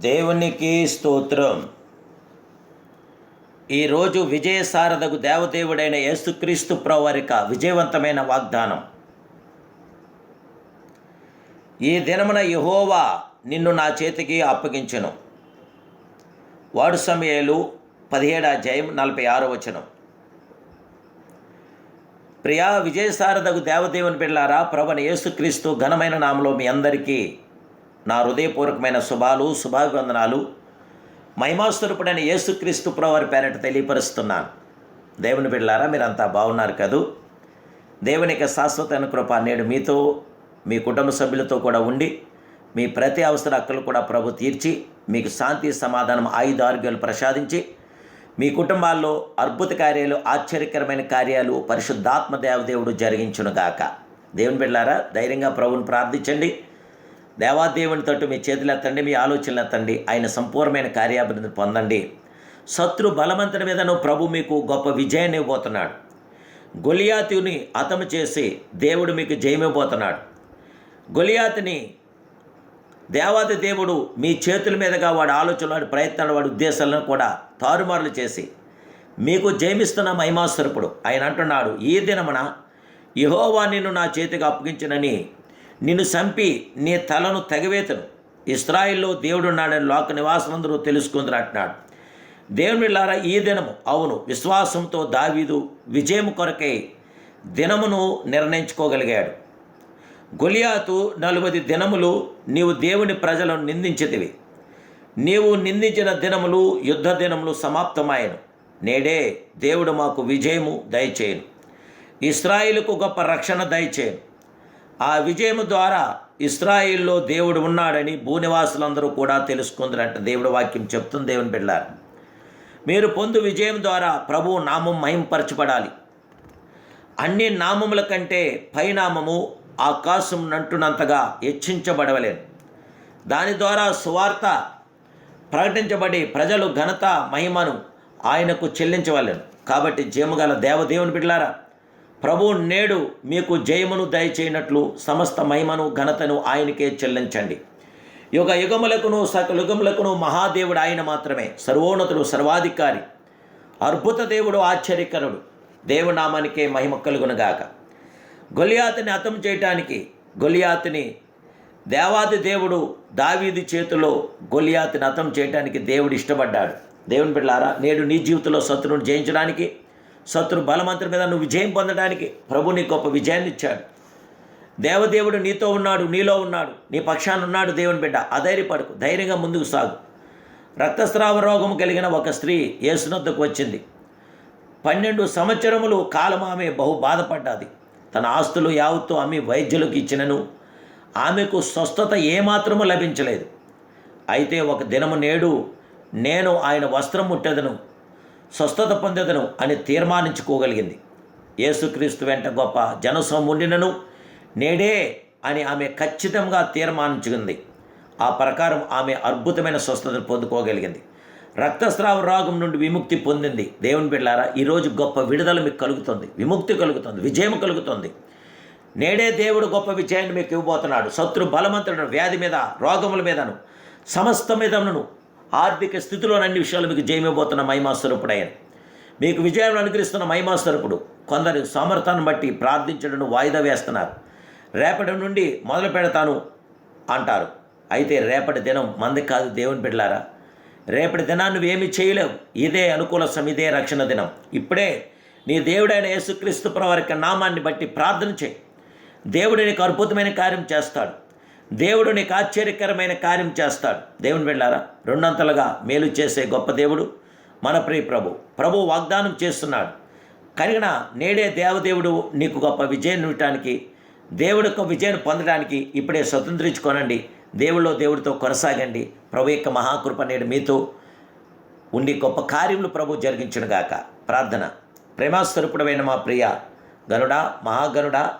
దేవునికి స్తోత్రం. ఈరోజు విజయసారథకు దేవదేవుడైన యేసుక్రీస్తు ప్రవరిక విజయవంతమైన వాగ్దానం. ఈ దినమున యహోవా నిన్ను నా చేతికి అప్పగించను. వాడు సమయాలు పదిహేడు అధ్యాయం నలభై ఆరు వచనం. ప్రియా విజయసారథకు దేవదేవుని బిళ్ళారా ప్రభుని యేసుక్రీస్తు ఘనమైన నామలో మీ అందరికీ నా హృదయపూర్వకమైన శుభాలు శుభాభివందనాలు. మహిమాస్వరూపుడైన యేసుక్రీస్తు ప్రవారి పేరట తెలియపరుస్తున్నాను. దేవుని బిడ్డలారా మీరంతా బాగున్నారు కదూ? దేవుని యొక్క శాశ్వత కృప నేడు మీతో మీ కుటుంబ సభ్యులతో కూడా ఉండి మీ ప్రతి అవసర హక్కులు కూడా ప్రభు తీర్చి మీకు శాంతి సమాధానం ఆయుధ ఆరోగ్యాలు ప్రసాదించి మీ కుటుంబాల్లో అద్భుత కార్యాలు ఆశ్చర్యకరమైన కార్యాలు పరిశుద్ధాత్మ దేవదేవుడు జరిగించునుగాక. దేవుని బిడ్డారా ధైర్యంగా ప్రభుని ప్రార్థించండి. దేవాదేవుని తట్టు మీ చేతులు ఎత్తండి మీ ఆలోచనలు ఎత్తండి ఆయన సంపూర్ణమైన కార్యాభివృద్ధి పొందండి. శత్రు బలవంతుని మీదను ప్రభు మీకు గొప్ప విజయాన్ని ఇవ్వబోతున్నాడు. గొలియాతుని అతము చేసి దేవుడు మీకు జయమివ్వబోతున్నాడు గొలియాతుని దేవాది దేవుడు మీ చేతుల మీదుగా వాడి ఆలోచనలు వాడి ప్రయత్నాలు వాడి ఉద్దేశాలను కూడా తారుమారులు చేసి మీకు జయమిస్తున్న మహిమాస్వరూపుడు. ఆయన అంటున్నాడు ఈ దినమున యహోవా నిన్ను నా చేతికి అప్పగించినని నిన్ను చంపి నీ తలను తెగవేతను. ఇస్రాయిల్లో దేవుడున్నాడని లోక నివాసమందరూ తెలుసుకుందని అంటున్నాడు. దేవుని ఈ దినము అవును విశ్వాసంతో దావీదు విజయం కొరకై దినమును నిర్ణయించుకోగలిగాడు. గొలియాతు నలుబది దినములు నీవు దేవుని ప్రజలను నిందించితివి. నీవు నిందించిన దినములు యుద్ధ దినములు సమాప్తమాయను. నేడే దేవుడు మాకు విజయము దయచేయను. ఇస్రాయిల్కు గొప్ప రక్షణ దయచేయను. ఆ విజయము ద్వారా ఇస్రాయిల్లో దేవుడు ఉన్నాడని భూనివాసులందరూ కూడా తెలుసుకుందరంట. దేవుడు వాక్యం చెప్తుంది దేవుని బిడ్డారు మీరు పొందు విజయం ద్వారా ప్రభు నామం మహింపరచబడాలి. అన్ని నామముల కంటే పైనామము ఆకాశం నంటునంతగా హెచ్చించబడవలేను. దాని ద్వారా సువార్త ప్రకటించబడి ప్రజలు ఘనత మహిమను ఆయనకు చెల్లించవలేను. కాబట్టి జయముగల దేవదేవుని బిడ్లారా ప్రభు నేడు మీకు జయమును దయచేయనట్లు సమస్త మహిమను ఘనతను ఆయనకే చెల్లించండి. యుగ యుగములకును సకల యుగములకును మహాదేవుడు ఆయన మాత్రమే సర్వోన్నతుడు సర్వాధికారి అద్భుత దేవుడు ఆశ్చర్యకరుడు. దేవునామానికే మహిమ కలుగునగాక. గొలియాతిని అతం చేయటానికి గొలియాతిని దేవాది దేవుడు దావీది చేతిలో గొలియాతిని అతం చేయటానికి దేవుడు ఇష్టపడ్డాడు. దేవుని బిడ్డలారా నేడు నీ జీవితంలో శత్రువును జయించడానికి శత్రు బలమంతుడి మీద నువ్వు విజయం పొందడానికి ప్రభు నీ గొప్ప విజయాన్ని ఇచ్చాడు. దేవదేవుడు నీతో ఉన్నాడు నీలో ఉన్నాడు నీ పక్షాన ఉన్నాడు దేవుని బిడ్డ. అధైర్యపడకు ధైర్యంగా ముందుకు సాగు. రక్తస్రావ రోగం కలిగిన ఒక స్త్రీ యేసునొద్దకు వచ్చింది. పన్నెండు సంవత్సరములు కాలం ఆమె బహు బాధపడ్డాది. తన ఆస్తులు యావత్తు ఆమె వైద్యులకు ఇచ్చినను ఆమెకు స్వస్థత ఏమాత్రము లభించలేదు. అయితే ఒక దినము నేడు నేను ఆయన వస్త్రం ముట్టెదను. స్వస్థత పొందెదను అని తీర్మానించుకోగలిగింది. యేసుక్రీస్తు వెంట గొప్ప జనసముండినను నేడే అని ఆమె ఖచ్చితంగా తీర్మానించుకుంది. ఆ ప్రకారం ఆమె అద్భుతమైన స్వస్థతను పొందుకోగలిగింది. రక్తస్రావ రోగం నుండి విముక్తి పొందింది. దేవుని బిడ్డారా ఈరోజు గొప్ప విడుదల మీకు కలుగుతుంది. విముక్తి కలుగుతుంది. విజయం కలుగుతుంది. నేడే దేవుడు గొప్ప విజయాన్ని మీకు ఇవ్వబోతున్నాడు. శత్రు బలవంతుడు వ్యాధి మీద రోగముల మీదను సమస్త మీదను ఆర్థిక స్థితిలోని అన్ని విషయాలు మీకు జయమివ్వబోతున్న మైమాస్వరూపుడు ఆయన మీకు విజయం అనుగ్రహిస్తున్న మైమాస్వరూపుడు కొందరు సమర్థాన్ని బట్టి ప్రార్థించడం వాయిదా వేస్తున్నారు. రేపటి నుండి మొదలు పెడతాను అంటారు. అయితే రేపటి దినం మంది కాదు దేవుని బిడ్డలారా. రేపటి దినాన్ని నువ్వేమి చేయలేవు. ఇదే అనుకూల సమిదే రక్షణ దినం. ఇప్పుడే నీ దేవుడైన యేసుక్రీస్తు ప్రవారికి నామాన్ని బట్టి ప్రార్థన చేయి. దేవుడు నీకు అద్భుతమైన కార్యం చేస్తాడు. దేవుడు నీకు ఆశ్చర్యకరమైన కార్యం చేస్తాడు. దేవుని వెళ్ళారా రెండంతలుగా మేలు చేసే గొప్ప దేవుడు మన ప్రియ ప్రభు. ప్రభు వాగ్దానం చేస్తున్నాడు. కనుక నేడే దేవదేవుడు నీకు గొప్ప విజయం ఇవ్వటానికి దేవుడి యొక్క విజయాన్ని పొందడానికి ఇప్పుడే స్వతంత్రించుకోనండి. దేవుళ్ళో దేవుడితో కొనసాగండి. ప్రభు యొక్క మహాకృప నేడు మీతో ఉండి గొప్ప కార్యములు ప్రభు జరిగించునుగాక. ప్రార్థన. ప్రేమాస్వరూపుడమైన మా ప్రియ గనుడా మహాగనుడా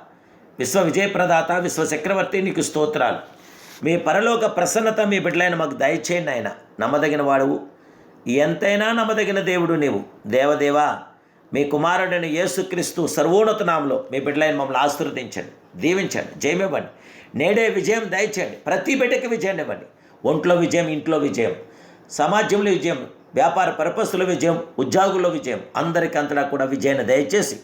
విశ్వ విజయప్రదాత విశ్వ చక్రవర్తి నీకు స్తోత్రాలు. మీ పరలోక ప్రసన్నత మీ బిడ్డలైన మాకు దయచేయండి ఆయన నమ్మదగిన వాడువు. ఎంతైనా నమ్మదగిన దేవుడు నీవు. దేవదేవా మీ కుమారుడైన యేసుక్రీస్తు సర్వోన్నతనాంలో మీ బిడ్డలైన మమ్మల్ని ఆశీర్వదించండి దీవించండి జయమివ్వండి. నేడే విజయం దయచేయండి. ప్రతి బిడ్డకి విజయాన్ని ఇవ్వండి. ఒంట్లో విజయం ఇంట్లో విజయం సమాజంలో విజయం వ్యాపార పరపస్తుల విజయం ఉద్యోగుల్లో విజయం అందరికీ అంతటా కూడా విజయాన్ని దయచేసి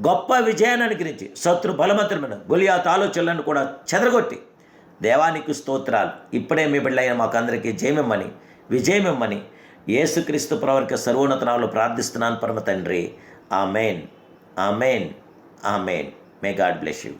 గొప్ప విజయాన్ని అనుగ్రహించి శత్రు బలవంతమైన గొలియాత్ ఆలోచనలను కూడా చెదరగొట్టి దేవానికి స్తోత్రాలు. ఇప్పుడే మీ బిడ్డలైన మాకు అందరికీ జయమిమ్మని విజయమిమ్మని యేసుక్రీస్తు ప్రవర్క సర్వోన్నతనాలు ప్రార్థిస్తున్నాను పరమ తండ్రి. Amen. Amen. Amen. May God bless you.